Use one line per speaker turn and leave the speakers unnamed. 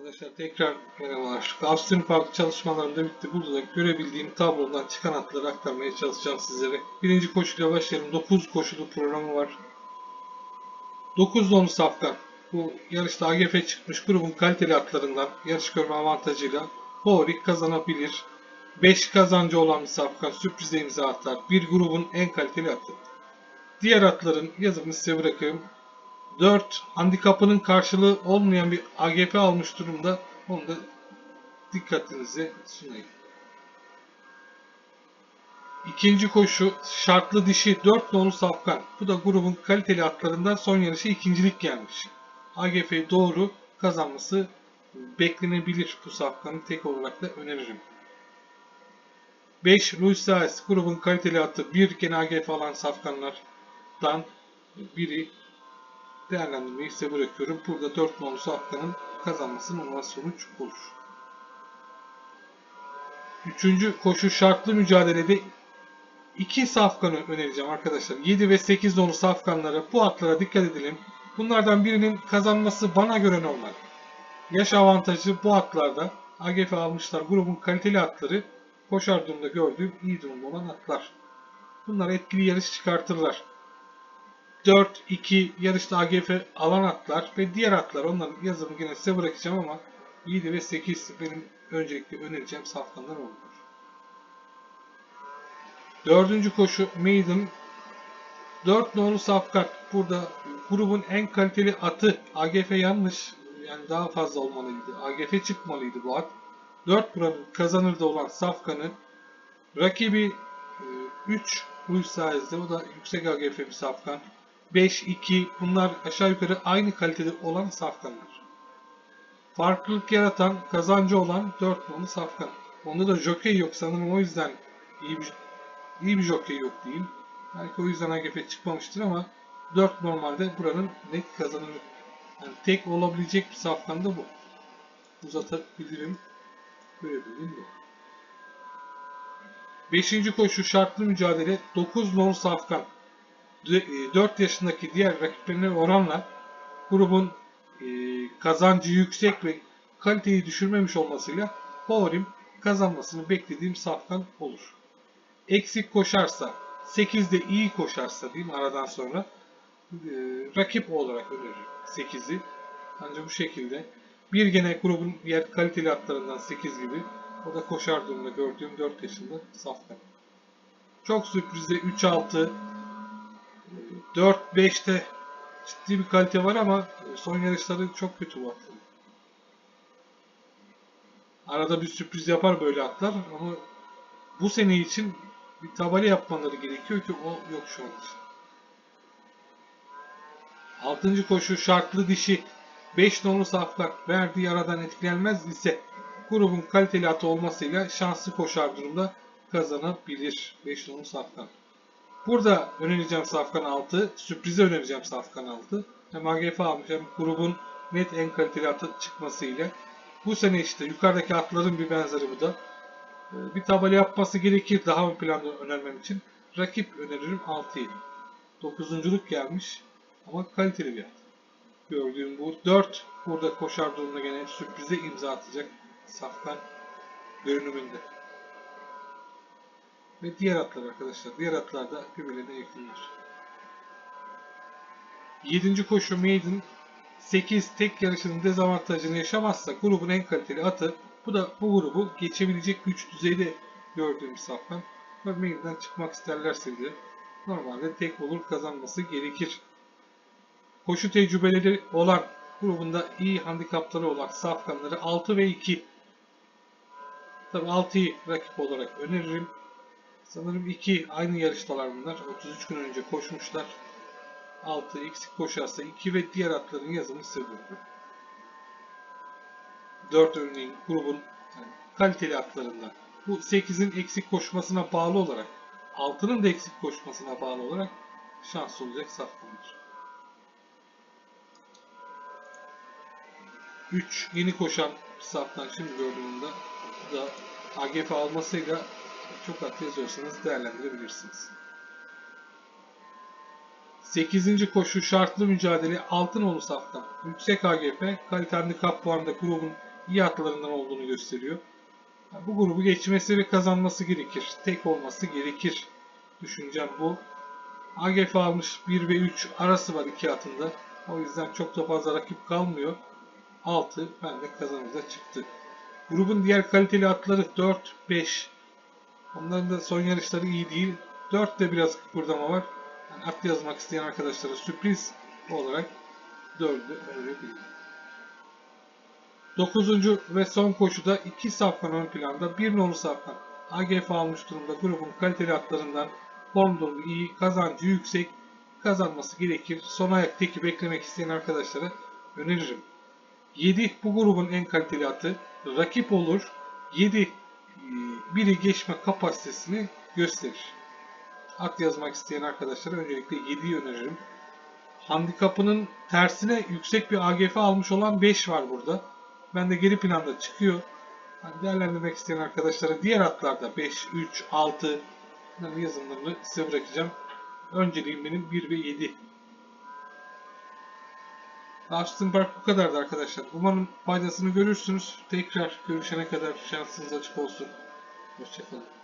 Arkadaşlar tekrar merhabalar. Avstrin Park çalışmalarım da bitti. Burada da görebildiğim tablodan çıkan hatları aktarmaya çalışacağım sizlere. Birinci koşuyla başlayalım. 9 koşulu programı var. 9 donu safkan. Bu yarışta AGF çıkmış grubun kaliteli atlarından yarış görme avantajıyla favori kazanabilir. 5 kazancı olan bir safkan sürprize imza atar. Bir grubun en kaliteli atı. Diğer atların yazımını size bırakıyorum. 4 handikapının karşılığı olmayan bir AGP almış durumda. Onu da dikkatinize sunayım. İkinci koşu şartlı dişi 4 nolu safkan. Bu da grubun kaliteli atlarından son yarışı ikincilik gelmiş. AGF doğru kazanması beklenebilir bu safkanı tek olarak da öneririm. 5 Luis Saez grubun kaliteli atı bir gene AGF alan safkanlardan biri değerlendirmeyi size bırakıyorum. Burada 4 nolu safkanın kazanması normal sonuç olur. Üçüncü koşu şartlı mücadelede iki safkanı önereceğim arkadaşlar. 7 ve 8 nolu safkanlara bu atlara dikkat edelim. Bunlardan birinin kazanması bana göre normal. Yaş avantajı bu atlarda. AGF almışlar grubun kaliteli atları. Koşar durumda gördüğüm iyi durumda olan atlar. Bunlar etkili yarış çıkartırlar. 4-2 yarışta AGF alan atlar ve diğer atlar onların yazımı yine size bırakacağım ama 7 ve 8 benim öncelikle önereceğim safkanlar olur. Dördüncü koşu Maiden 4 nolu safkan. Burada grubun en kaliteli atı AGF yanlış. Yani daha fazla olmalıydı. AGF çıkmalıydı bu at. 4 buranın kazanırda olan safkanı rakibi 3 Luis Saez'de. O da yüksek AGF bir safkan. 5-2 bunlar aşağı yukarı aynı kalitede olan safkanlar. Farklılık yaratan, kazancı olan 4 nolu safkan. Onda da jockey yok sanırım o yüzden iyi bir, iyi bir jockey yok değil. Belki o yüzden AGF çıkmamıştır ama 4 normalde buranın net kazanımı. Yani tek olabilecek bir safkan da bu. Uzatabilirim. Görebilirim bu. 5. koşu şartlı mücadele 9 nolu safkan. 4 yaşındaki diğer rakiplerine oranla grubun e, kazancı yüksek ve kaliteyi düşürmemiş olmasıyla favorim kazanmasını beklediğim safkan olur. Eksik koşarsa 8'de iyi koşarsa diyeyim aradan sonra e, rakip olarak öneririm 8'i. Ancak bu şekilde bir gene grubun diğer kaliteli atlarından 8 gibi o da koşar durumda gördüğüm 4 yaşında safkan. Çok sürprizde 3-6 4-5'te ciddi bir kalite var ama son yarışları çok kötü bu atların. Arada bir sürpriz yapar böyle atlar ama bu sene için bir tabela yapmaları gerekiyor ki o yok şu an için. Altıncı koşu şartlı dişi 5 nolu saflar verdiği yaradan etkilenmez ise grubun kaliteli atı olmasıyla şanslı koşar durumda kazanabilir 5 nolu safkan. Burada önereceğim Safkan 6. Sürprize önereceğim Safkan 6. Hem AGF almış hem grubun net en kaliteli atı çıkmasıyla. Bu sene işte yukarıdaki atların bir benzeri bu da. Bir tabela yapması gerekir daha ön planda önermem için. Rakip öneririm 6'yı. 9. gelmiş ama kaliteli bir at. Gördüğüm bu 4. Burada koşar durumda gene sürprize imza atacak Safkan görünümünde. Ve diğer atlar arkadaşlar. Diğer atlar da birbirlerine yakınlar. 7. koşu Maiden 8 tek yarışının dezavantajını yaşamazsa grubun en kaliteli atı bu da bu grubu geçebilecek güç düzeyde gördüğüm safkan. Ve Maiden'den çıkmak isterlerse de normalde tek olur kazanması gerekir. Koşu tecrübeleri olan grubunda iyi handikapları olan safkanları 6 ve 2. Tabi 6'yı rakip olarak öneririm. Sanırım iki aynı yarıştalar bunlar. 33 gün önce koşmuşlar. 6 eksik koşarsa 2 ve diğer atların yazımı size bırakıyorum. 4 örneğin grubun yani kaliteli atlarından. Bu 8'in eksik koşmasına bağlı olarak 6'nın da eksik koşmasına bağlı olarak şans olacak safkanlar. 3 yeni koşan saftan şimdi gördüğümde da AGF almasıyla çok at yazıyorsanız değerlendirebilirsiniz. 8. koşu şartlı mücadele Altınoğlu saftan. Yüksek AGF, kalite handikap puanında grubun iyi atlarından olduğunu gösteriyor. Bu grubu geçmesi ve kazanması gerekir. Tek olması gerekir. Düşüncem bu. AGF almış 1 ve 3 arası var iki atında. O yüzden çok da fazla rakip kalmıyor. 6 bende kazanırda çıktı. Grubun diğer kaliteli atları 4, 5. Onların da son yarışları iyi değil. 4'te biraz kıpırdama var. Yani at yazmak isteyen arkadaşlara sürpriz olarak 4'ü önerebilirim. 9. ve son koşuda 2 safkan ön planda 1 nolu safkan AGF almış durumda grubun kaliteli atlarından form durumu iyi, kazancı yüksek kazanması gerekir. Son ayak teki beklemek isteyen arkadaşlara öneririm. 7 bu grubun en kaliteli atı. Rakip olur. 7 e, biri geçme kapasitesini gösterir. At yazmak isteyen arkadaşlara öncelikle 7'yi öneririm. Handikapının tersine yüksek bir AGF almış olan 5 var burada. Ben de geri planda çıkıyor. Hani değerlendirmek isteyen arkadaşlara diğer atlarda 5, 3, 6 bunların yazımlarını size bırakacağım. Önceliğim benim 1 ve 7. Austin Park bu kadardı arkadaşlar. Umarım faydasını görürsünüz. Tekrar görüşene kadar şansınız açık olsun. Hoşçakalın.